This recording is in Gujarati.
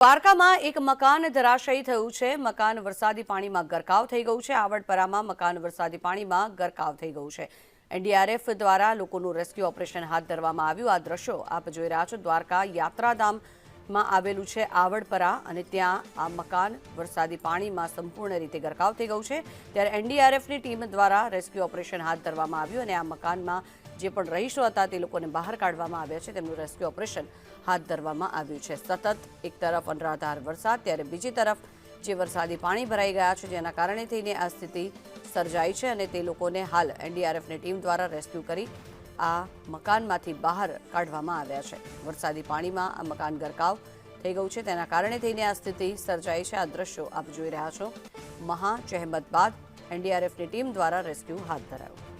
દ્વારકામાં એક મકાન ધરાશયી થયું છે. મકાન વરસાદી પાણીમાં ગરકાવ થઈ ગયું છે. આવડપરામાં મકાન વરસાદી પાણીમાં ગરકાવ થઈ ગયું છે. એનડીઆરએફ દ્વારા લોકોનું રેસ્ક્યુ ઓપરેશન હાથ ધરવામાં આવ્યું. આ દ્રશ્યો આપ જોઈ રહ્યા છો. દ્વારકા યાત્રાધામમાં આવેલું છે આવડપરા અને ત્યાં આ મકાન વરસાદી પાણીમાં સંપૂર્ણ રીતે ગરકાવ થઈ ગયું છે. ત્યારે એનડીઆરએફની ટીમ દ્વારા રેસ્ક્યુ ઓપરેશન હાથ ધરવામાં આવ્યું અને આ મકાનમાં જે પણ રહીશો હતા તે લોકોને બહાર કાઢવામાં આવ્યા છે. તેમનું રેસ્ક્યુ ઓપરેશન હાથ ધરવામાં આવ્યું છે. સતત એક તરફ અનરાધાર વરસાદ, ત્યારે બીજી તરફ જે વરસાદી પાણી ભરાઈ ગયા છે જેના કારણે થઈને આ સ્થિતિ સર્જાઈ છે અને તે લોકોને હાલ એનડીઆરએફની ટીમ દ્વારા રેસ્ક્યુ કરી આ મકાનમાંથી બહાર કાઢવામાં આવ્યા છે. વરસાદી પાણીમાં આ મકાન ગરકાવ થઈ ગયું છે. તેના કારણે થઈને આ સ્થિતિ સર્જાઈ છે. આ દ્રશ્યો આપ જોઈ રહ્યા છો. મહા ચહેમત બાદ એનડીઆરએફની ટીમ દ્વારા રેસ્ક્યુ હાથ ધરાયું.